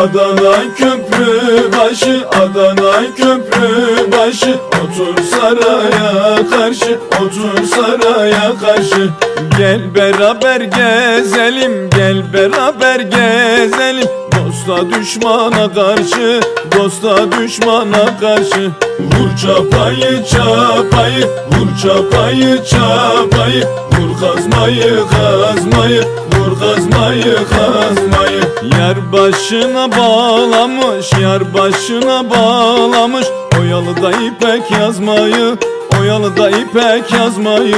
Adana köprü başı Adana köprü başı. Otur saraya karşı Otur saraya karşı. Gel beraber gezelim Gel beraber gezelim. Dosta düşmana karşı Dosta düşmana karşı. Vur çapayı çapayı Vur çapayı çapayı. Vur kazmayı kazmayı Vur kazmayı kazmayı. Yar başına bağlamış Yar başına bağlamış. Oyalı da ipek yazmayı Oyalı da ipek yazmayı